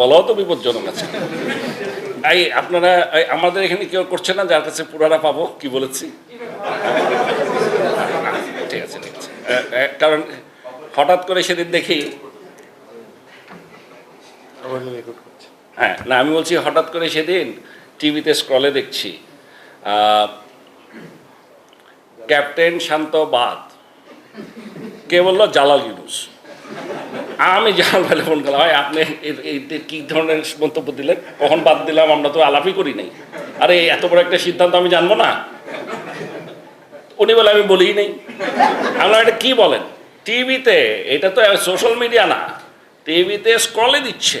বলাও তো বিপজ্জনক আছে। এই আপনারা আমাদের এখানে কেউ করছে না যার কাছে পুরানা পাবো কি বলেছি? ঠিক আছে ঠিক আছে। কারণ হঠাৎ করে সেদিন দেখি হ্যাঁ না আমি বলছি হঠাৎ করে সেদিন টিভিতে স্ক্রলে দেখছি ক্যাপ্টেন শান্ত বাদ। কে বলল? জালাল ইউনুস। আমি ভাই ফোন করলাম, ভাই, আপনি কি ধরনের মন্তব্য দিলেন? কখন বাদ দিলাম, আমরা তো আলাপই করি নাই। আরে এত বড় একটা সিদ্ধান্ত আমি জানব না। উনি বলে, আমি বলিই নেই। আমরা এটা কি বলেন? টিভিতে, এটা তো সোশ্যাল মিডিয়া না, টিভিতে স্ক্রলে দিচ্ছে।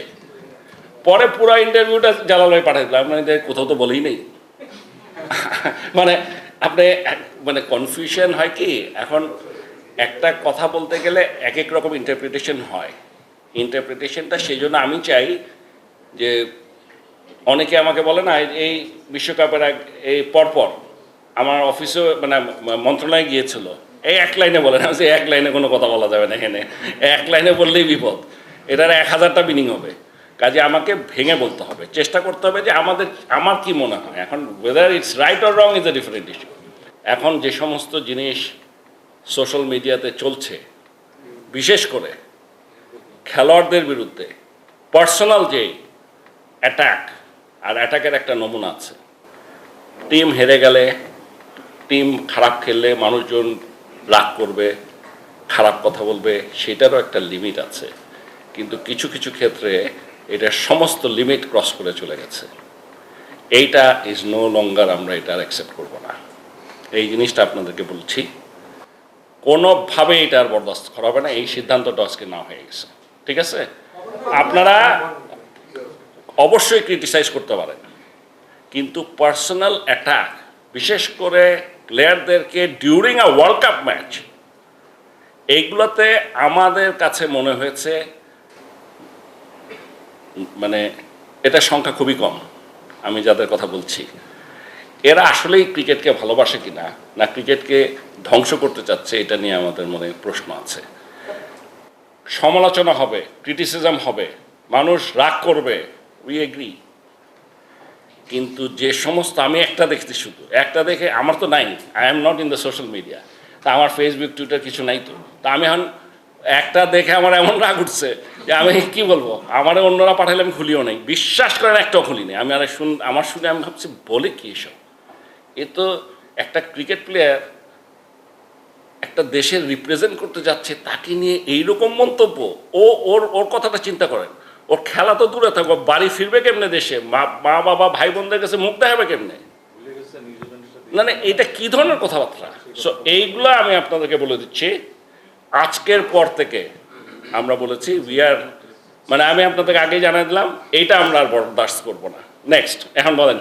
পরে পুরো ইন্টারভিউটা জালাল ভাই পাঠিয়ে দিলাম এদের কোথাও তো বলেই নেই। মানে আপনি মানে কনফিউশন হয় কি? এখন একটা কথা বলতে গেলে এক এক রকম ইন্টারপ্রিটেশন হয়। ইন্টারপ্রিটেশনটা সেই জন্য আমি চাই যে অনেকে আমাকে বলে না, এই- বিশ্বকাপের এক এই পরপর আমার অফিসেও মানে মন্ত্রণালয়ে গিয়েছিল। এই এক লাইনে বলে না যে এক লাইনে কোনো কথা বলা যাবে না এখানে। এক লাইনে বললেই বিপদ। এটার এক হাজারটা মিনিং হবে। কাজে আমাকে ভেঙে বলতে হবে। চেষ্টা করতে হবে যে আমাদের আমার কি মনে হয়। এখন weather it's right or wrong is a different issue এখন যে সমস্ত জিনিস সোশ্যাল মিডিয়াতে চলছে। বিশেষ করে খেলোয়াড়দের বিরুদ্ধে পার্সোনাল যে অ্যাটাক, আর অ্যাটাকের একটা নমুনা আছে। টিম হেরে গেলে, টিম খারাপ খেললে মানুষজন রাগ করবে, খারাপ কথা বলবে, সেটারও একটা লিমিট আছে। কিন্তু কিছু কিছু ক্ষেত্রে এটা সমস্ত লিমিট ক্রস করে চলে গেছে। এইটা ইজ নো লঙ্গার আমরা এটা অ্যাকসেপ্ট করব না। এই জিনিসটা আপনাদেরকে বলছি। কোনোভাবে এটা আর বরদাস্ত করা হবে না। এই সিদ্ধান্তটা আজকে না হয়ে গেছে। ঠিক আছে? আপনারা অবশ্যই ক্রিটিসাইজ করতে পারেন। কিন্তু পার্সোনাল অ্যাটাক বিশেষ করে প্লেয়ারদেরকে during a world cup match এইগুলোতে আমাদের কাছে মনে হয়েছে মানে এটা সংখ্যা খুবই কম। আমি যাদের কথা বলছি। এরা আসলেই ক্রিকেটকে ভালোবাসে কিনা, না না ক্রিকেটকে ধ্বংস করতে চাচ্ছে, এটা নিয়ে আমাদের মনে প্রশ্ন আছে। সমালোচনা হবে ক্রিটিসিজম হবে, মানুষ রাগ করবে উই এগ্রি কিন্তু যে সমস্ত, আমি একটা দেখছি শুধু, একটা দেখে আমার তো নাই I am not in the social media তা আমার ফেসবুক টুইটার কিছু নাই তো। তা আমি এখন একটা দেখে আমার এমন রাগ উঠছে যে আমি কি বলব? আমার অন্যরা পাঠালে আমি খুলিও নাই, বিশ্বাস করেন একটাও খুলি নেই। আমি আর শুন, আমার শুনে আমি ভাবছি, বলে কি এসব? এ তো একটা ক্রিকেট প্লেয়ার একটা দেশের রিপ্রেজেন্ট করতে যাচ্ছে, তাকে নিয়ে এইরকম মন্তব্য, ও, ওর ওর কথাটা চিন্তা করেন। ওর খেলা তো দূরে থাকব বাড়ি ফিরবে কেমনে দেশে? মা মা, বাবা, ভাই বোনদের কাছে মুখ দেখাবে কেমনে? না না, এটা কি ধরনের কথাবার্তা? সো এইগুলো আমি আপনাদেরকে বলে দিচ্ছি। আজকের পর থেকে আমরা বলেছি উই আর মানে আমি আপনাদেরকে আগেই জানাই দিলাম, এইটা আমরা আর বরদাস্ত করব না। নেক্সট এখন বলেন।